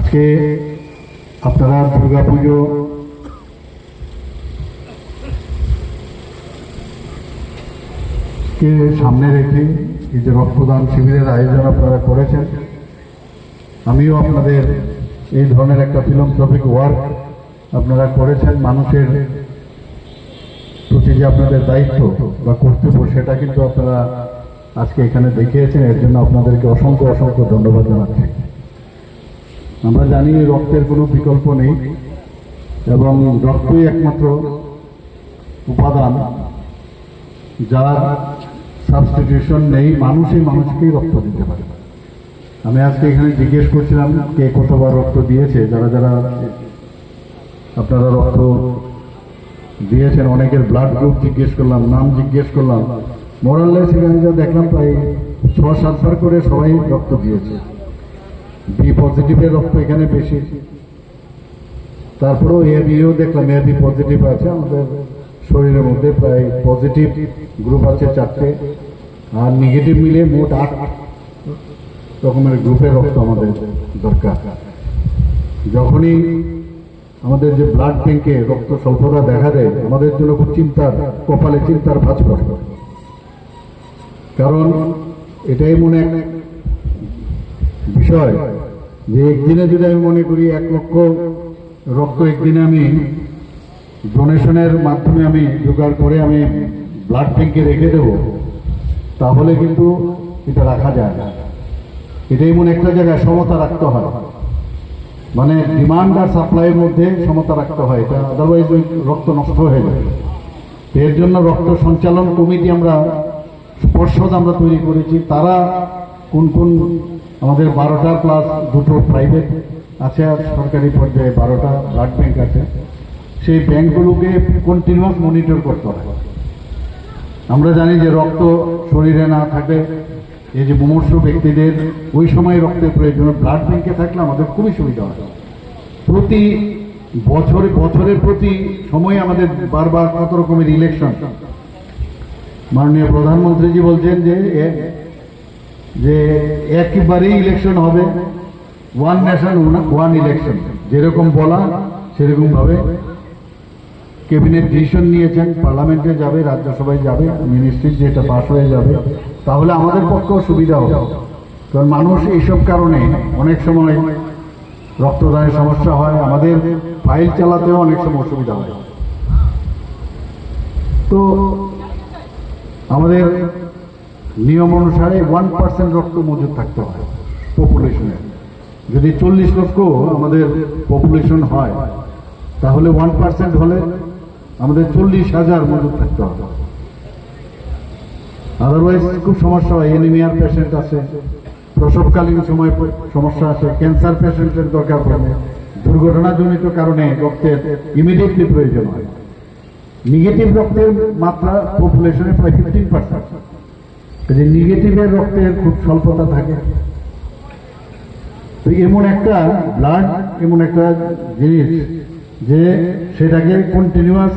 আজকে আপনারা দুর্গা পুজো কে সামনে রেখে এই যে রক্তদান শিবিরের আয়োজন আপনারা করেছেন, আমিও আপনাদের এই ধরনের একটা ফিলন্থ্রপিক ওয়ার্ক আপনারা করেছেন, মানুষের প্রতি যে আপনাদের দায়িত্ব বা কর্তব্য সেটা কিন্তু আপনারা আজকে এখানে দেখিয়েছেন, এর জন্য আপনাদেরকে অসংখ্য অসংখ্য ধন্যবাদ জানাচ্ছি। আমরা জানি রক্তের কোনো বিকল্প নেই এবং রক্তই একমাত্র উপাদান যার সাবস্টিটিউশন নেই। মানুষই মানুষকেই রক্ত দিতে পারে। আমি আজকে এখানে জিজ্ঞেস করছিলাম কে কতবার রক্ত দিয়েছে। যারা যারা আপনারা রক্ত দিয়েছেন, অনেকের ব্লাড গ্রুপ জিজ্ঞেস করলাম, নাম জিজ্ঞেস করলাম। মোরাল্লে সেখানে যা দেখলাম, প্রায় ছ সাতবার করে সবাই রক্ত দিয়েছে। বি পজিটিভের রক্ত এখানে বেশি। তারপরেও এ বিও দেখলাম এ বি পজিটিভ আছে। আমাদের শরীরের মধ্যে প্রায় পজিটিভ গ্রুপ আছে চারটে। আর নেগেটিভ মিলে মোট আট রকমের গ্রুপের রক্ত আমাদের দরকার। যখনই আমাদের যে ব্লাড ব্যাংকে রক্ত স্বল্পতা দেখা দেয়, আমাদের জন্য খুব চিন্তার, কপালে চিন্তার ভাঁজ কারণ এটাই মনে এক বিষয় যে একদিনে যদি আমি মনে করি এক লক্ষ রক্ত একদিনে আমি ডোনেশনের মাধ্যমে আমি জোগাড় করে আমি ব্লাড ব্যাংকে রেখে দেব, তাহলে কিন্তু এটা রাখা যায় না। এটা এমন একটা জায়গায় সমতা রাখতে হয়। মানে ডিমান্ড আর সাপ্লাইয়ের মধ্যে সমতা রাখতে হয়। এটা আদারওয়াইজ ওই রক্ত নষ্ট হয়ে যায়। এর জন্য রক্ত সঞ্চালন কমিটি আমরা পর্ষদ আমরা তৈরি করেছি, তারা কোন কোন আমাদের বারোটা প্লাস দুটো প্রাইভেট আছে, আর সরকারি পর্যায়ে বারোটা ব্লাড ব্যাংক আছে। সেই ব্যাংকগুলোকে কন্টিনিউয়াস মনিটর করতে হয়। আমরা জানি যে রক্ত শরীরে না থাকে, এই যে মুমূর্ষ ব্যক্তিদের ওই সময় রক্তের প্রয়োজন। ব্লাড ব্যাংকে থাকলে আমাদের খুবই সুবিধা হয়। প্রতি বছরে, বছরের প্রতি সময় আমাদের বারবার কত রকমের ইলেকশন মাননীয় প্রধানমন্ত্রীজি বলছেন যে যে একবারেই ইলেকশন হবে ওয়ান নেশন ওয়ান ইলেকশন যেরকম বলা, সেরকমভাবে ক্যাবিনেট ডিসিশন নিয়েছেন পার্লামেন্টে যাবে, রাজ্যসভায় যাবে মিনিস্ট্রি যেটা পাস হয়ে যাবে, তাহলে আমাদের পক্ষেও সুবিধা হবে। কারণ মানুষ এইসব কারণে অনেক সময় রক্তদানের সমস্যা হয়, আমাদের ফাইল চালাতেও অনেক সময় অসুবিধা হয়। তো আমাদের নিয়ম অনুসারে ওয়ান পার্সেন্ট রক্ত মজুদ থাকতে হয় পপুলেশনে যদি চল্লিশ লক্ষ আমাদের পপুলেশন হয়, তাহলে ওয়ান পার্সেন্ট হলে আমাদের চল্লিশ হাজার মজুদ থাকতে হবে। আদারওয়াইজ খুব সমস্যা হয় এনিমিয়ার পেশেন্ট আছে প্রসবকালীন সময় সমস্যা আছে ক্যান্সার পেশেন্টের দরকার পড়ে। দুর্ঘটনাজনিত কারণে রক্তের ইমিডিয়েটলি প্রয়োজন হয়। নেগেটিভ রক্তের মাত্রা পপুলেশনে প্রায় ফিফটিন পার্সেন্ট যে নেগেটিভের রক্তের খুব স্বল্পতা থাকে, তো এমন একটা ব্লাড এমন একটা জিনিস যে সেটাকে কন্টিনিউয়াস